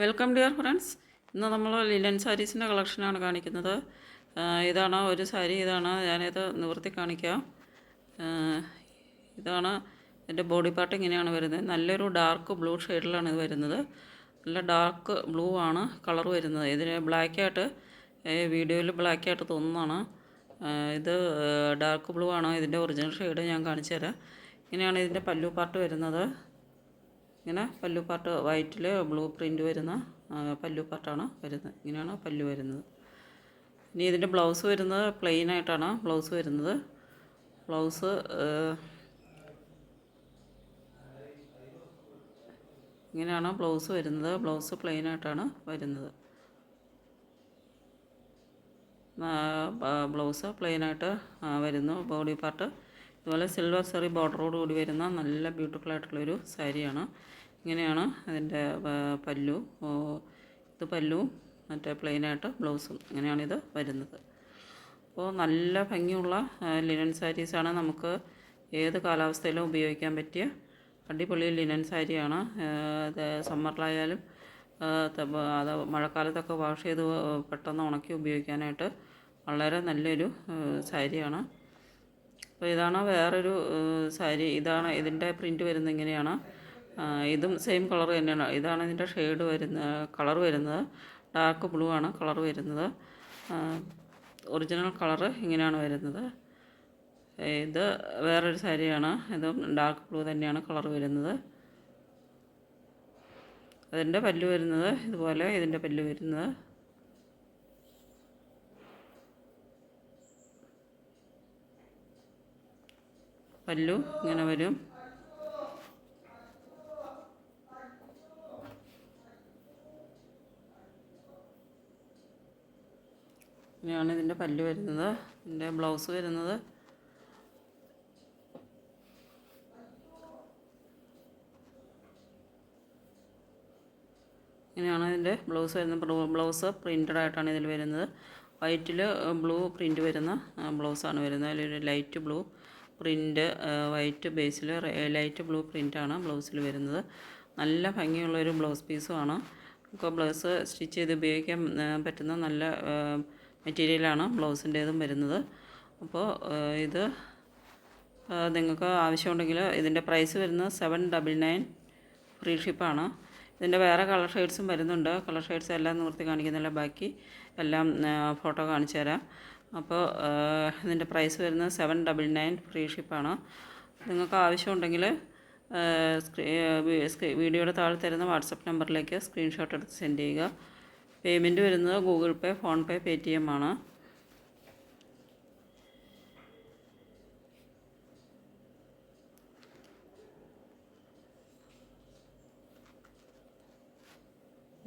Welcome dear friends ഇന്ന് നമ്മൾ linen സാരീസിന്റെ കളക്ഷനാണ് കാണിക്കുന്നത്. ഇതാണ് ഒരു സാരി ഇതാണ് ഞാനിത് നിവർത്തി കാണിക്കാം. ഇതാണ് എന്റെ ബോഡി പാർട്ട് ഇങ്ങനെയാണ് വരുന്നത്. നല്ലൊരു ഡാർക്ക് ബ്ലൂ ഷെയ്ഡിലാണ് ഇത് വരുന്നത്. നല്ല ഡാർക്ക് ബ്ലൂ ആണ് കളർ വരുന്നത്. ഇതിന് ബ്ലാക്കായിട്ട് വീഡിയോയിൽ ബ്ലാക്കായിട്ട് തോന്നുന്നതാണ്. ഇത് ഡാർക്ക് ബ്ലൂ ആണ്. ഇതിന്റെ ഒറിജിനൽ ഷെയ്ഡ് ഞാൻ കാണിച്ചു തരാം ഇങ്ങനെയാണ് ഇതിന്റെ പല്ലു പാർട്ട് വരുന്നത്. ഇങ്ങനെ പല്ലു പാർട്ട് വൈറ്റിൽ ബ്ലൂ പ്രിന്റ് വരുന്ന പല്ലു പാർട്ടാണ് വരുന്നത്. ഇങ്ങനെയാണ് പല്ലു വരുന്നത്. ഇനി ഇതിന്റെ ബ്ലൗസ് വരുന്നത് പ്ലെയിൻ ആയിട്ടാണ് ബ്ലൗസ് വരുന്നത്. ബ്ലൗസ് ഇങ്ങനെയാണ് ബ്ലൗസ് വരുന്നത്. ബ്ലൗസ് പ്ലെയിൻ ആയിട്ടാണ് വരുന്നത്. ബ്ലൗസ് പ്ലെയിൻ ആയിട്ട് വരുന്നു. ബോഡി പാർട്ട് ഇതുപോലെ സിൽവർ സെറി ബോർഡറോട് കൂടി വരുന്ന നല്ല ബ്യൂട്ടിഫുൾ ആയിട്ടുള്ളൊരു സാരിയാണ്. ഇങ്ങനെയാണ് അതിന്റെ പല്ലു. ഇത് പല്ലുവും മറ്റേ പ്ലെയിനായിട്ട് ബ്ലൗസും ഇങ്ങനെയാണിത് വരുന്നത്. അപ്പോൾ നല്ല ഭംഗിയുള്ള ലിനൻ സാരീസാണ് നമുക്ക് ഏത് കാലാവസ്ഥയിലും ഉപയോഗിക്കാൻ പറ്റിയ അടിപൊളി ലിനൻ സാരിയാണ് അത് സമ്മറിലായാലും അത് മഴക്കാലത്തൊക്കെ വാഷ് ചെയ്ത് പെട്ടെന്ന് ഉണക്കി ഉപയോഗിക്കാനായിട്ട് വളരെ നല്ലൊരു സാരിയാണ് അപ്പോൾ ഇതാണ് വേറൊരു സാരി? ഇതാണ് ഇതിന്റെ പ്രിന്റ് വരുന്നത് ഇങ്ങനെയാണ്. ഇതും സെയിം കളർ തന്നെയാണ്. ഇതാണ് ഇതിന്റെ ഷെയ്ഡ് വരുന്ന കളർ വരുന്നത്. ഡാർക്ക് ബ്ലൂ ആണ് കളർ വരുന്നത്. ഒറിജിനൽ കളർ ഇങ്ങനെയാണ് വരുന്നത്. ഇത് വേറൊരു സാരിയാണ്. ഇതും ഡാർക്ക് ബ്ലൂ തന്നെയാണ് കളർ വരുന്നത്. അതിന്റെ പല്ല് വരുന്നത് ഇതുപോലെ ഇതിന്റെ പല്ല് വരുന്നത്. പല്ലു ഇങ്ങനെ വരും. ഇങ്ങനെയാണ് ഇതിന്റെ പല്ല് വരുന്നത്. ഇതിന്റെ ബ്ലൗസ് വരുന്നത്. ഇങ്ങനെയാണ് ഇതിന്റെ ബ്ലൗസ് വരുന്നത്. ബ്ലൗസ് പ്രിന്റഡ് ആയിട്ടാണ് ഇതിൽ വരുന്നത്. വൈറ്റിൽ ബ്ലൂ പ്രിന്റ് വരുന്ന ബ്ലൗസാണ് വരുന്നത്. അതിലൊരു ലൈറ്റ് ബ്ലൂ. പ്രിന്റ് വൈറ്റ് ബേസിൽ ലൈറ്റ് ബ്ലൂ പ്രിന്റാണ് ബ്ലൗസിൽ വരുന്നത്. നല്ല ഭംഗിയുള്ളൊരു ബ്ലൗസ് പീസുമാണ്. നമുക്ക് ബ്ലൗസ് സ്റ്റിച്ച് ചെയ്ത് ഉപയോഗിക്കാൻ പറ്റുന്ന നല്ല മെറ്റീരിയലാണ് ബ്ലൗസിന്റേതും വരുന്നത്. അപ്പോൾ ഇത് നിങ്ങൾക്ക് ആവശ്യമുണ്ടെങ്കിൽ ഇതിന്റെ പ്രൈസ് വരുന്നത് സെവൻ ഡബിൾ നയൻ ഫ്രീ ഷിപ്പാണ്. ഇതിന്റെ വേറെ കളർ ഷെയ്ഡ്സും വരുന്നുണ്ട്. കളർ ഷെയ്ഡ്സ് എല്ലാം നിവർത്തി കാണിക്കുന്നില്ല. ബാക്കി എല്ലാം ഫോട്ടോ കാണിച്ചു തരാം. അപ്പോൾ ഇതിന്റെ പ്രൈസ് വരുന്നത് സെവൻ ഡബിൾ നയൻ ഫ്രീ ഷിപ്പാണ്. നിങ്ങൾക്ക് ആവശ്യമുണ്ടെങ്കിൽ സ്ക്രീ വീഡിയോയുടെ താഴെ തരുന്ന വാട്സപ്പ് നമ്പറിലേക്ക് സ്ക്രീൻഷോട്ട് എടുത്ത് സെൻഡ് ചെയ്യുക. പേയ്മെന്റ് വരുന്നത് Google Pay PhonePe Paytm ആണ്.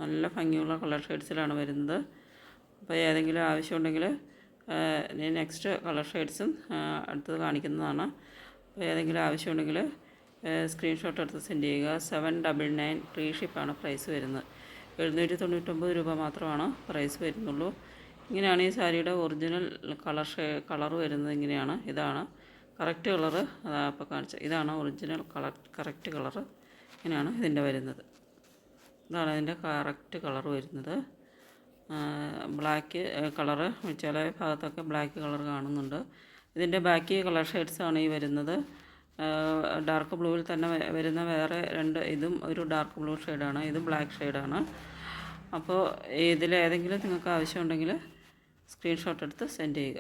നല്ല ഭംഗിയുള്ള കളർ ഷെയ്ഡ്സിലാണ് വരുന്നത്. അപ്പോൾ ഏതെങ്കിലും ആവശ്യമുണ്ടെങ്കിൽ ഞാൻ നെക്സ്റ്റ് കളർ ഷെയ്ഡ്സും അടുത്തത് കാണിക്കുന്നതാണ്. അപ്പോൾ ഏതെങ്കിലും ആവശ്യമുണ്ടെങ്കിൽ സ്ക്രീൻഷോട്ട് എടുത്ത് സെൻഡ് ചെയ്യുക. സെവൻ ഡബിൾ നയൻ ഫ്രീ ഷിപ്പാണ് പ്രൈസ് വരുന്നത്. എഴുന്നൂറ്റി തൊണ്ണൂറ്റൊമ്പത് രൂപ മാത്രമാണ് പ്രൈസ് വരുന്നുള്ളൂ. ഇങ്ങനെയാണ് ഈ സാരിയുടെ ഒറിജിനൽ കളർ ഷേ കളർ വരുന്നത് ഇങ്ങനെയാണ്. ഇതാണ് കറക്റ്റ് കളറ് അതാ അപ്പോൾ കാണിച്ചത്. ഇതാണ് ഒറിജിനൽ കളർ കറക്റ്റ് കളറ് ഇങ്ങനെയാണ് ഇതിന്റെ വരുന്നത്. ഇതാണ് ഇതിന്റെ കറക്റ്റ് കളർ വരുന്നത്. ബ്ലാക്ക് കളറ് ചില ഭാഗത്തൊക്കെ ബ്ലാക്ക് കളർ കാണുന്നുണ്ട്. ഇതിന്റെ ബാക്കി കളർ ഷെയ്ഡ്സാണ് ഈ വരുന്നത്. ഡാർക്ക് ബ്ലൂവിൽ തന്നെ വരുന്ന വേറെ രണ്ട് ഇതും ഒരു ഡാർക്ക് ബ്ലൂ ഷെയ്ഡാണ് ഇതും ബ്ലാക്ക് ഷെയ്ഡാണ് അപ്പോൾ ഇതിലേതെങ്കിലും നിങ്ങൾക്ക് ആവശ്യമുണ്ടെങ്കിൽ സ്ക്രീൻഷോട്ട് എടുത്ത് സെൻഡ് ചെയ്യുക.